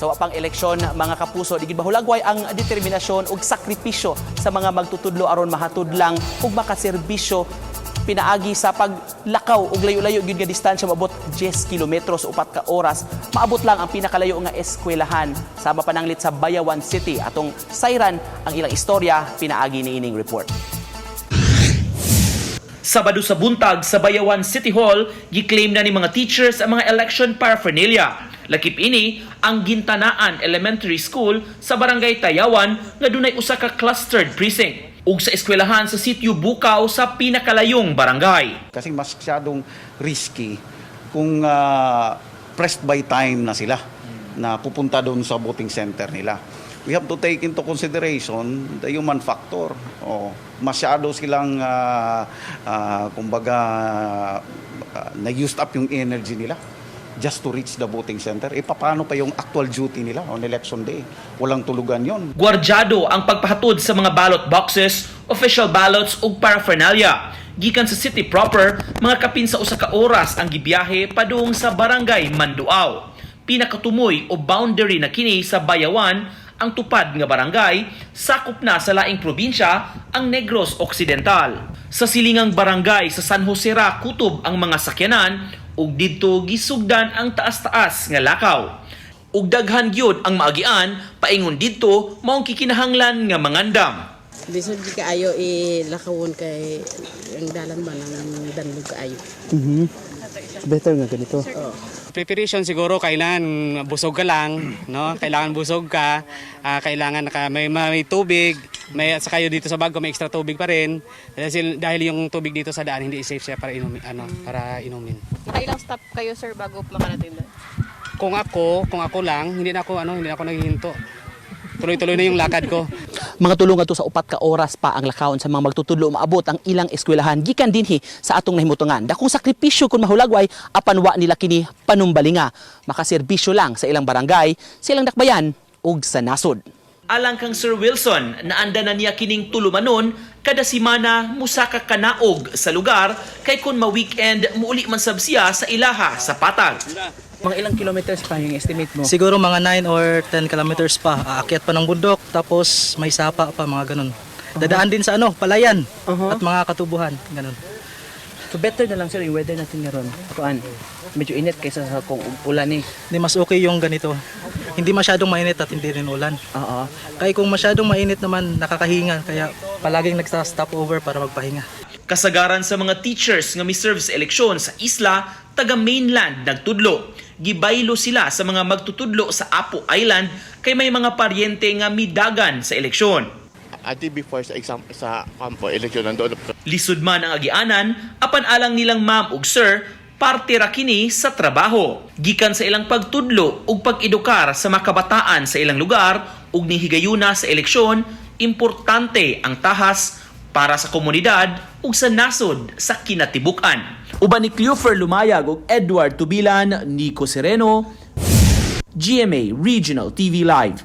Sa wapang eleksyon, mga kapuso, digid bahulagway ang determinasyon ug sakripisyo sa mga magtutudlo aron mahatod lang ug makaserbisyo. Pinaagi sa paglakaw ug layo-layo gyud nga distansya maabot 10 kilometros upat ka oras. Maabot lang ang pinakalayo nga eskwelahan. Sama pananglit sa Bayawan City. Atong sayran ang ilang istorya pinaagi ni ining report. Sabado sa buntag sa Bayawan City Hall, giklaim na ni mga teachers ang mga election paraphernalia. Lakip ini ang Gintanaan Elementary School sa Barangay Tayawan nga dunay usa ka clustered precinct ug sa eskwelahan sa sitio Bukaw sa pinakalayong barangay. Kasi masyadong risky kung ah, pressed by time na sila na pupunta doon sa voting center nila. We have to take into consideration the human factor. Oh, masyado silang ah, ah, kumbaga ah, na-used up yung energy nila just to reach the voting center. E paano pa yung actual duty nila on election day? Walang tulugan yon. Gwardyado ang pagpahatod sa mga ballot boxes, official ballots ug paraphernalia. Gikan sa city proper, mga kapin sa usa ka oras ang gibiyahe padung sa barangay Manduaw. Pinakatumoy o boundary na kini sa Bayawan ang tupad nga barangay, sakop na sa laing probinsya ang Negros Occidental. Sa silingang barangay sa San Jose Ra, kutob ang mga sakyanan ug didto gisugdan ang taas-taas nga lakaw. Ug daghan gyud ang maagian paingon didto maong kikinahanglan nga mangandam. Bisod di kaayo ilakawon kay ang dalan ba ng danlog kaayo. Better nga ganito. Preparation siguro kailangan busog ka lang, no? Kailangan busog ka, ah, kailangan naka, may, may tubig, may at saka dito sa bago may extra tubig pa rin. Dahil dahil yung tubig dito sa daan hindi safe siya para inumin, ano, para inumin. Nakailang stop kayo sir bago makarating doon? Kung ako, kung ako lang, hindi na ako ano, hindi na ako naghihinto. Tuloy-tuloy na yung lakad ko. Mga tulong ato sa upat ka oras pa ang lakawon sa mga magtutudlo maabot ang ilang eskwelahan gikan dinhi sa atong nahimutangan. Dakong sakripisyo kun mahulagway apan wa nila kini panumbalinga. Makaserbisyo lang sa ilang barangay, silang dakbayan ug sa nasod. Alang kang Sir Wilson, naanda na niya kining tulumanon kada simana musaka kanaog sa lugar kay kun ma-weekend muuli man sab siya sa ilaha sa patag. Mga ilang kilometers pa yung estimate mo? Siguro mga 9 or 10 kilometers pa. Aakyat pa ng bundok, tapos may sapa pa, mga ganun. Dadaan din sa ano, palayan Uh-huh. at mga katubuhan, ganun. So better na lang sir yung weather natin ngayon. Kuan, medyo init kaysa sa kung ulan eh. Hindi mas okay yung ganito. Hindi masyadong mainit at hindi rin ulan. Oo. Kaya kung masyadong mainit naman, nakakahinga. Kaya palaging nagsa-stop over para magpahinga. Kasagaran sa mga teachers nga miserve sa eleksyon sa isla, taga mainland nagtudlo. Gibaylo sila sa mga magtutudlo sa Apo Island kay may mga paryente nga midagan sa eleksyon. Ati before sa exam sa kampo election nandoon Lisod man ang agianan, apan alang nilang ma'am ug sir, parte ra kini sa trabaho. Gikan sa ilang pagtudlo ug pag-edukar sa makabataan sa ilang lugar ug nihigayuna sa eleksyon, importante ang tahas para sa komunidad ug sa nasod sa kinatibukan. Uban ni Cleofer Lumayag ug Edward Tubilan, Nico Sereno, GMA Regional TV Live.